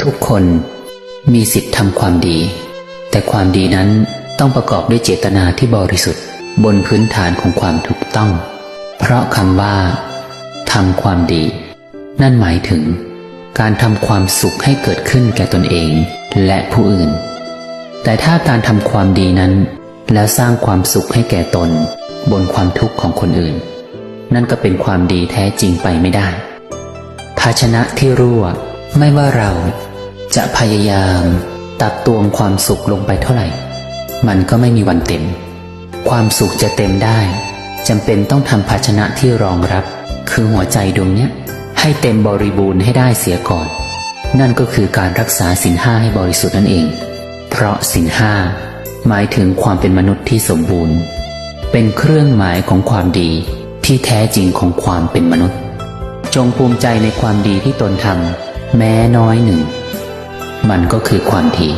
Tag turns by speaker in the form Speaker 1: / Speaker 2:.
Speaker 1: ทุกคนมีสิทธิ์ทำความดี แต่ความดีนั้นต้องประกอบด้วยเจตนาที่บริสุทธิ์ บนพื้นฐานของความถูกต้อง เพราะคำว่าทำความดี นั่นหมายถึง การทำความสุขให้เกิดขึ้นแก่ตนเองและผู้อื่น แต่ถ้าการทำความดีนั้น แล้วสร้างความสุขให้แก่ตน บนความทุกข์ของคนอื่น นั่นก็เป็นความดีแท้จริงไปไม่ได้ ภาชนะที่รั่ว ไม่ว่าเราจะพยายามตักตวงความสุขลงไปเท่าไหร่ มันก็ไม่มีวันเต็ม ความสุขจะเต็มได้จำเป็นต้องทำภาชนะที่รองรับ คือหัวใจดวงเนี้ย ให้เต็มบริบูรณ์ให้ได้เสียก่อน นั่นก็คือการรักษาสินห้าให้บริสุทธิ์นั่นเอง เพราะสินห้าหมายถึงความเป็นมนุษย์ที่สมบูรณ์ เป็นเครื่องหมายของความดีที่แท้จริงของความเป็นมนุษย์ จงภูมิใจในความดีที่ตนทำ แม้น้อยหนึ่ง มันก็คือความดี